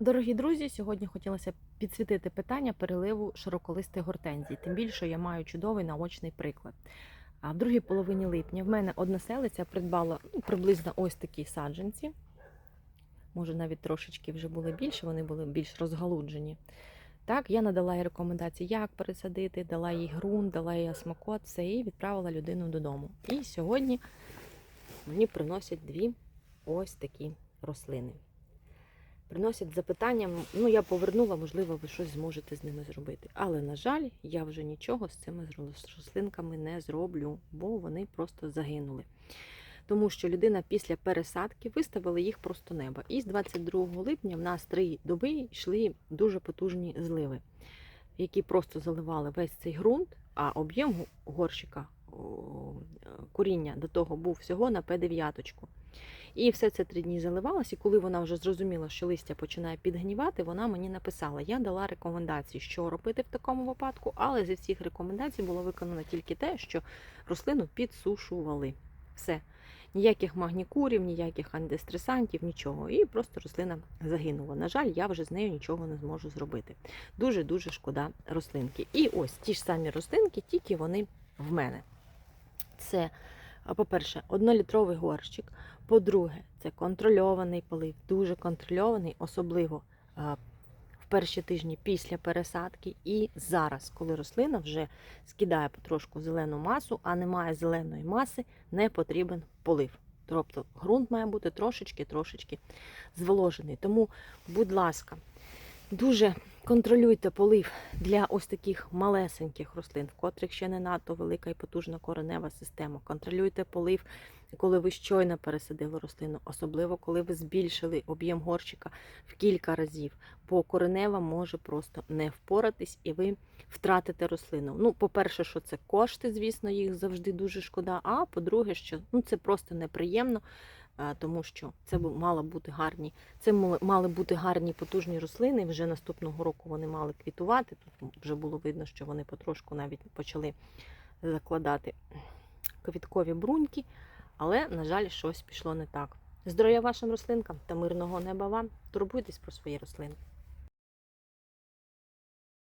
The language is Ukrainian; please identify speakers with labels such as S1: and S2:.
S1: Дорогі друзі, сьогодні хотілося підсвітити питання переливу широколистих гортензій. Тим більше я маю чудовий наочний приклад. А в другій половині липня в мене односелиця придбала ну, приблизно ось такі саджанці. Може, навіть трошечки вже були більше, вони були більш розгалуджені. Так, я надала їй рекомендації, як пересадити, дала їй ґрунт, дала їй смакот, все і відправила людину додому. І сьогодні мені приносять дві ось такі рослини приносять з запитанням, ну я повернула, можливо, ви щось зможете з ними зробити. Але, на жаль, я вже нічого з цими рослинками не зроблю, бо вони просто загинули. Тому що людина після пересадки виставила їх просто неба. І з 22 липня в нас три доби йшли дуже потужні зливи, які просто заливали весь цей ґрунт, а об'єм горщика коріння до того був всього на П9. І все це три дні заливалось, і коли вона вже зрозуміла, що листя починає підгнівати, вона мені написала: я дала рекомендації, що робити в такому випадку, але зі всіх рекомендацій було виконано тільки те, що рослину підсушували. Все. Ніяких магнікурів, ніяких антистресантів, нічого. І просто рослина загинула. На жаль, я вже з нею нічого не зможу зробити. Дуже-дуже шкода рослинки. І ось ті ж самі рослинки, тільки вони в мене. Це, по-перше, однолітровий горщик. По-друге, це контрольований полив, дуже контрольований, особливо в перші тижні після пересадки. І зараз, коли рослина вже скидає потрошку зелену масу, а немає зеленої маси, не потрібен полив. Тобто ґрунт має бути трошечки-трошечки зволожений. Тому, будь ласка, дуже контролюйте полив для ось таких малесеньких рослин, в котрих ще не надто велика і потужна коренева система. Контролюйте полив, коли ви щойно пересадили рослину, особливо коли ви збільшили об'єм горщика в кілька разів, бо коренева може просто не впоратись і ви втратите рослину. Ну, по-перше, що це кошти, звісно, їх завжди дуже шкода. А по-друге, що ну, це просто неприємно тому що це мали бути гарні, це мали бути гарні потужні рослини. Вже наступного року вони мали квітувати. Тут вже було видно, що вони потрошку навіть почали закладати квіткові бруньки, але, на жаль, щось пішло не так. Здоров'я вашим рослинкам та мирного неба вам. Турбуйтесь про свої рослини.